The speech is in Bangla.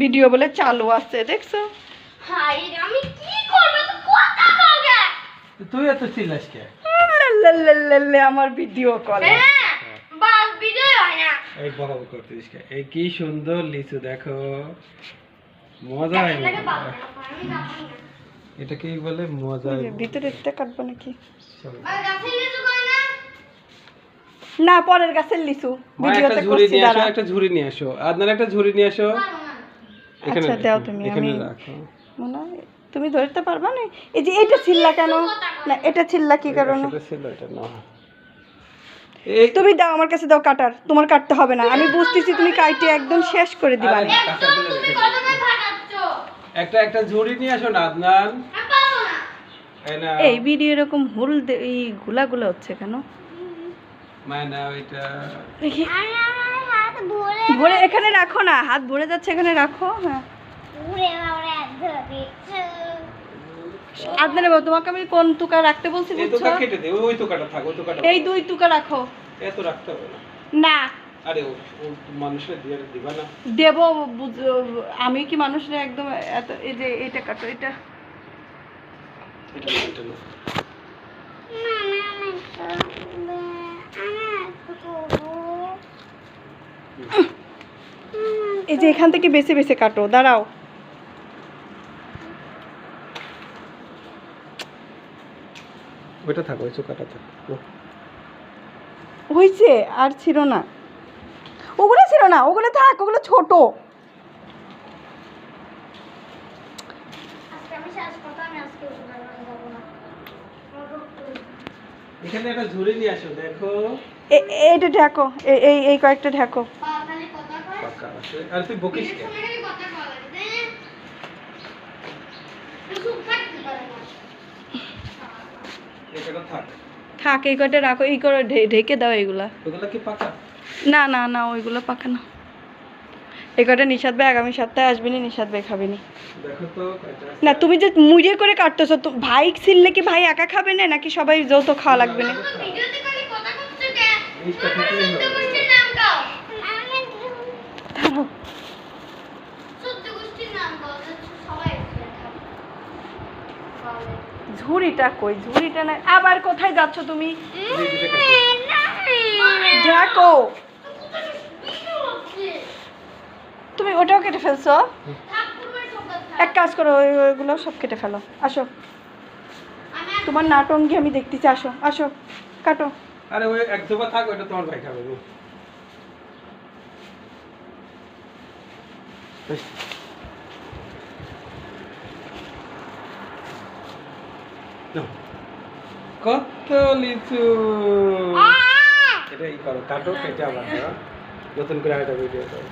ভিডিও বলে চালু আছে দেখছ? হাই আমি কি করব? তো কথা বলবে তুই এত চিল্লাস কে? আমার ভিডিও কল। হ্যাঁ বাস ভিডিও হয় না। এই বকা বকা কে? এই কি সুন্দর লিচু দেখো। মজা হয় এটা কি বলে? মজা ভিতরে একটা কাটবো নাকি? না? না পরের গাছের লিচু। একটা ভিডিওতে ঝুড়ি করছি নিয়ে আসো দাঁড়া। একটা ঝুড়ি নিয়ে আসো। আপনার একটা ঝুড়ি নিয়ে আসো। আচ্ছা, দাও তুমি, আমি- মনে হয় তুমি ধরতে পারবা না? এই যে এটা ছিল্লা কেন? না এটা ছিল্লা কি কারণে? এটা তুমি দাও আমার কাছে দাও কাটার। তোমার কাটতে হবে না। আমি বুঝতেছি তুমি কাইটে একদম শেষ করে দিবা একটা একটা ঝুড়ি নিয়ে আসো না আদনান। এই ভিডিও এরকম হুল এই গুলাগুলো হচ্ছে কেন? মায়না ওইটা দেখি আমি আমার হাত ভরে এখানে রাখো না হাত ভরে যাচ্ছে এখানে রাখো হ্যাঁ। আদনারে বাবু তোমাকে আমি কোন তুকা রাখতে বলছি এই বুঝছ? তোকা কেটে দে ওই তোকাটা থাক ওই তোকাটা এই দুই তুকা রাখো। এত রাখতে হবে না। না। আরে ও ও মানুষের দিয়ে দিবা না। দেব আমি কি মানুষের একদম এত এই যে এটা কাটো এটা। এটা না, এটা না। এই যে এখান থেকে বেছে বেছে কাটো দাঁড়াও। ওইটা থাক ওই চোকাটা থাক হয়েছে আর ছিল না। ওগুলো ছিল না ওগুলো থাক ওগুলো ছোট। এখানে একটা ঝুড়ি নিয়ে আসো দেখো। এ- এইটা ঢাকো এই এই কয়েকটা ঢাকো। আর তুই বকিস কেন থাক। এই কয়টা রাখো এই করে ঢেকে দাও পাকা? না না না ওইগুলো পাকা না। এই কয়টা নিষাদ ভাই আগামী সপ্তাহে আসবি নি নিষাদ ভাই খাবি নি। না তুমি যে মুড়ে করে কাটতেছো তো ভাই ছিললে কি ভাই একা খাবে না নাকি সবাই যৌথ খাওয়া লাগবে না জিনিসটা থাকলেই হবে দাঁড়াও। ঝুড়িটা কই? ঝুড়িটা না আবার কোথায় যাচ্ছ তুমি। ঢাকো তুমি ওটাও কেটে ফেলছো? এক কাজ করো ওই- ওইগুলো সব কেটে ফেলো। আসো। তোমার নাটঙ্গি আমি দেখতেছি আসো আসো কাটো। আরে ওই এক জোপা থাক ওটা তোমার ভাই খাবে নে। এই। নাও। কত লিচু? এটা ই করো কাটো কেটে আবার। নতুন করে একটা ভিডিও করো।